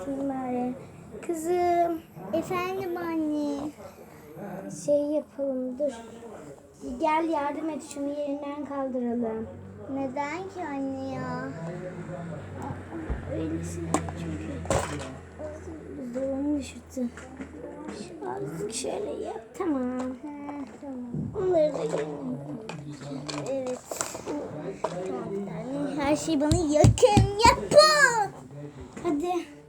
yapayım bari. Kızım. Efendim anne. Şey yapalım dur. Gel yardım et şunu yerinden kaldıralım. Neden ki anne ya? Öylesin çünkü. Buzdolabını üşüttü. Azıcık şöyle yap. Tamam. Ha, tamam. Onları da yerine Evet. Tamam anne. Her şeyi bana yakın yapın. Hadi.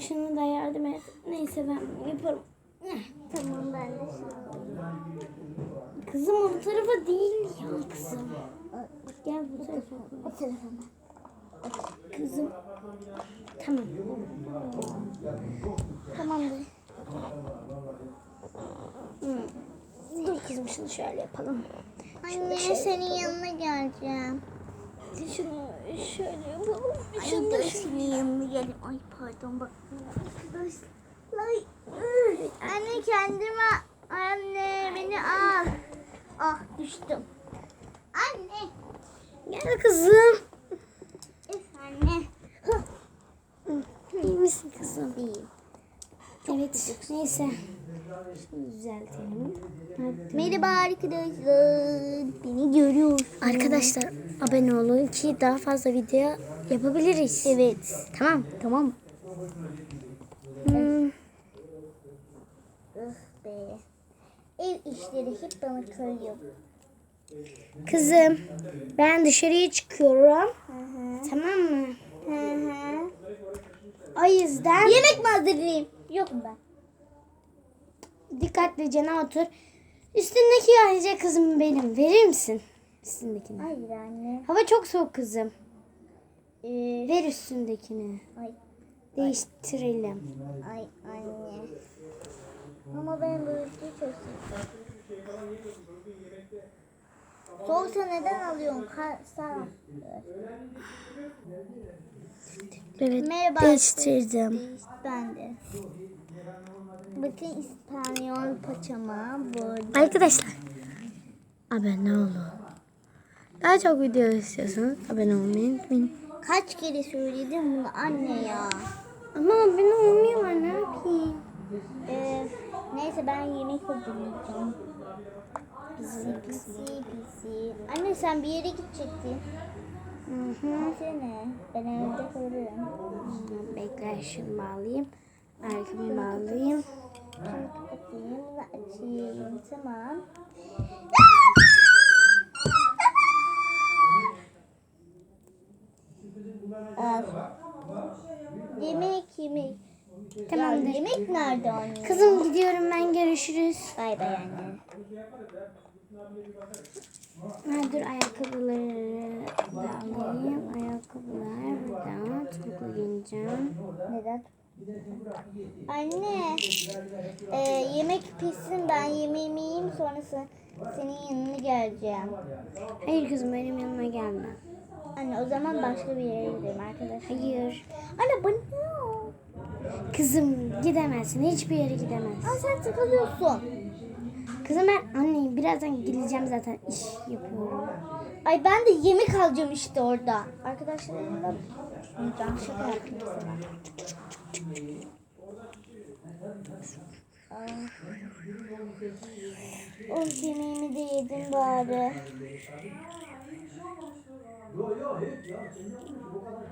Kızım şunu da yardım et. Neyse ben yaparım. Eh, Tamam ben de Kızım o tarafa değil ya kızım. Gel bu tarafa. O telefonu. Kızım. Tamam. Tamamdır. Hı. Dur kızım şunu şöyle yapalım. Anne senin yanına geleceğim. Şunu şöyle yapalım. Yanına geleyim. Ay pardon bak. Arkadaşlar. Anne kendime. Anne beni al. Ah düştüm. Anne. Gel kızım. Üf anne. İyi misin kızım? İyiyim. Evet. Neyse. Şunu düzeltelim. Merhaba arkadaşlar. Beni görüyor. Arkadaşlar abone olun ki daha fazla video yapabiliriz. Evet. Tamam. Tamam. Hmm. Be. Ev işleri hep bana kalıyor. Kızım ben dışarıya çıkıyorum. Hı hı. Tamam mı? Hı hı. O yüzden Yemek mi hazırlayayım? Yok ben? dikkatlice otur. Üstündeki ayrıca kızım benim. Verir misin? Üstündekini. Hayır anne. Hava çok soğuk kızım. Ee, Ver üstündekini. ay, Değiştirelim. ay anne. Ama ben bu ülkeyi çok seviyorum. Soğuksa neden alıyorsun? Sağ Evet. Merhaba. Değiştirdim. Değiş- Ben de. Bakın İspanyol paçama burada. Arkadaşlar abone olun. Daha çok video istiyorsanız abone olmayı unutmayın. Kaç kere söyledim bunu anne ya. Ama abone olmuyorlar ne yapayım? Ee, neyse ben yemek hazırlayacağım. Pisi pisi pisi. Anne sen bir yere gidecektin. Hı hı. Gitsene. Ben evde kalırım. Bekle şunu bağlayayım. Arkamı bağlayayım. Açayım ve açayım. Tamam. Al. Yemek yemek. Tamamdır. Yemek nerede anne? Kızım gidiyorum ben görüşürüz. Bay bay anne. Ha, dur ayakkabıları da alayım. Ayakkabılar burada. Topuklu giyeceğim. Neden? Anne, e, yemek pişsin ben yemeğimi yiyeyim sonrası senin yanına geleceğim. Hayır kızım benim yanıma gelme. Anne o zaman başka bir yere gidelim arkadaşlar. Hayır. Anne o? Kızım gidemezsin. Hiçbir yere gidemezsin. Aa, sen sıkılıyorsun. Kızım ben anneyim. Birazdan geleceğim zaten. iş yapıyorum. Ay ben de yemek alacağım işte orada. Arkadaşlarımla ben şaka yaptım sana. Oh yemeğimi de yedim bari.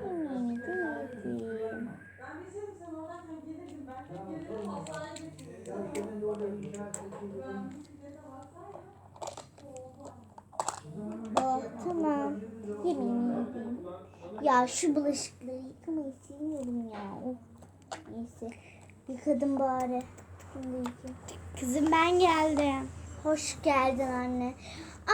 Yemeğimi de yedim. Tamam. Yemeğimi yedim. Ya şu bulaşıkları yıkamayı sevmiyorum ya. Of. Neyse. Yıkadım bari. Kızım ben geldim. Hoş geldin anne.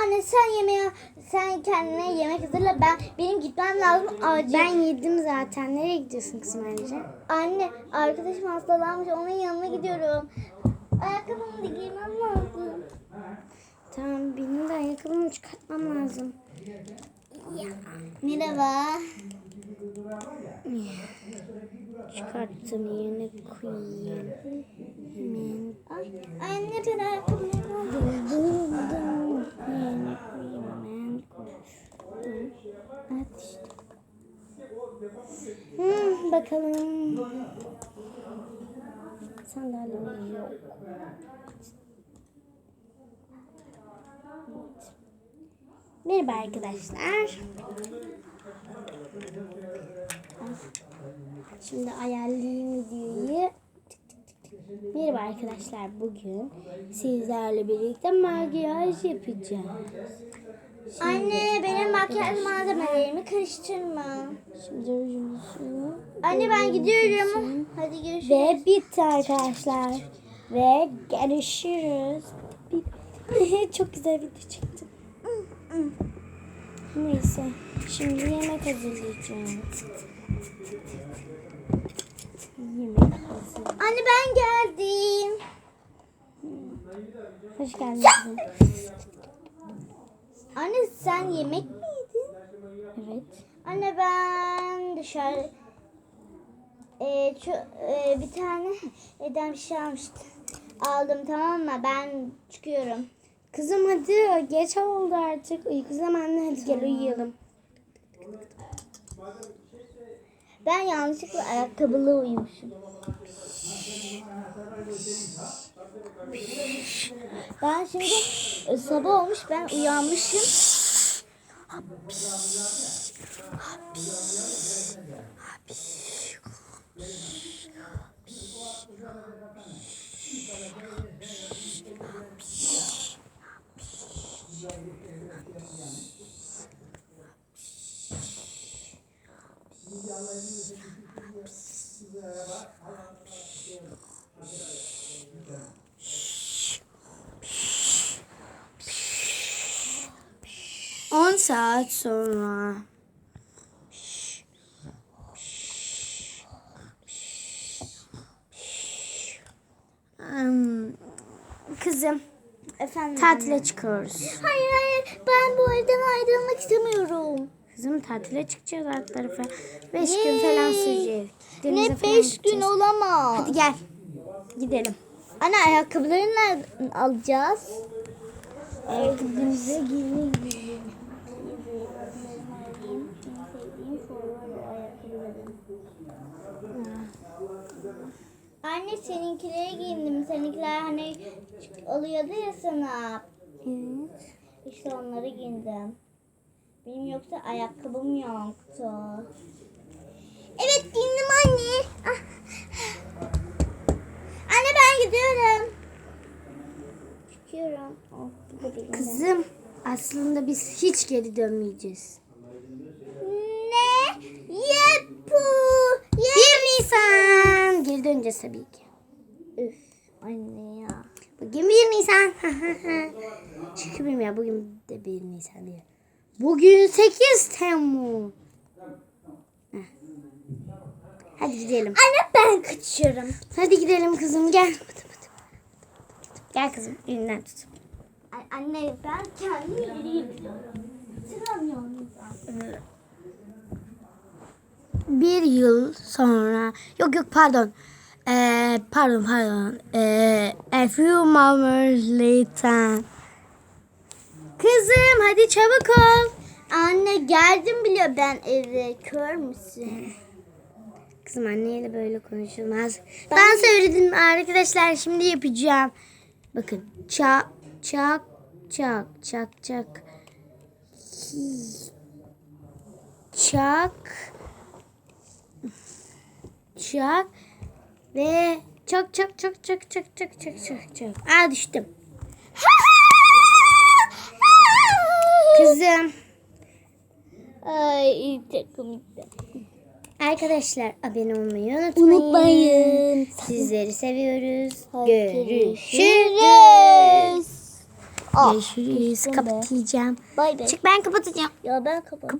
Anne sen yemeğe sen kendine yemek hazırla. Ben benim gitmem lazım acil. Ben yedim zaten. Nereye gidiyorsun kızım ayrıca? Anne arkadaşım hastalanmış. Onun yanına gidiyorum. Ayakkabımı da giymem lazım. Tamam benim de ayakkabımı çıkartmam lazım. Merhaba. Çıkarttım yerine koyayım. Ay, anne ben ayakkabımı aldım. buldum. Yerine koyayım hemen koydum. Evet işte. Hmm, bakalım. Sandalyemiz yok. Merhaba arkadaşlar. Şimdi ayarlayayım videoyu. Merhaba arkadaşlar. Bugün sizlerle birlikte makyaj yapacağız. Anne benim makyaj malzemelerimi karıştırma. Şimdi rujumuzu Anne ben gidiyorum. Hadi görüşürüz. Ve bitti arkadaşlar. Ve görüşürüz. Çok güzel video çektim. Neyse. Şimdi yemek hazırlayacağım. Yemek hazır. Anne ben geldim. Hoş geldin. Anne sen yemek mi yedin? Evet. Anne ben dışarı e, çö- e, bir tane evden bir şey almıştım. Aldım tamam mı? Ben çıkıyorum. Kızım hadi geç oldu artık. Uyku zamanı hadi gel uyuyalım. Ben yanlışlıkla ayakkabılı uyumuşum. Ben şimdi e, sabah olmuş ben uyanmışım. On saat sonra. Hmm, Kızım Efendim. tatile çıkıyoruz. Hayır hayır ben bu evden ayrılmak istemiyorum. Kızım tatile çıkacağız alt tarafa. Beş gün falan sürecek. Denize Ne falan beş gün gideceğiz. olamaz. Hadi gel. Gidelim. Anne ayakkabıları nereden alacağız? Ayakkabımıza giymeyi Anne seninkileri giyindim. Seninkiler hani alıyordu ya sana. Evet. İşte onları giyindim. Benim yoksa ayakkabım yoktu. Evet giyindim anne. Ah. Anne ben gidiyorum. Çıkıyorum. Oh. Kızım aslında biz hiç geri dönmeyeceğiz. Ne? Yepu. Ye. 1 Nisan. Geri döneceğiz tabii ki. Üf anne ya. Bugün 1 Nisan. Çünkü ya bugün de 1 Nisan değil. Bugün 8 Temmuz. Hadi gidelim. Anne ben kaçıyorum. Hadi gidelim kızım gel. Gel kızım elinden tut. Anne ben kendi yürüyeyim. Hatırlamıyorum. Bir yıl sonra yok yok pardon. Ee, pardon pardon. Ee, a few moments later. Kızım hadi çabuk ol. Anne geldim biliyor ben eve. Kör müsün? Kızım anneyle böyle konuşulmaz. Ben, söyledim arkadaşlar şimdi yapacağım. Bakın çak çak çak çak çak. Çak çak ve çak çak çak çak çak çak çak çak çak. Aa düştüm. Kızım Ay çok komikti. arkadaşlar abone olmayı unutmayın. Unutmayın. Sizleri seviyoruz. Görüşürüz. Görüşürüz. Ah. Kapatacağım. Bay bay. Çık ben kapatacağım. Ya ben kapatıyorum.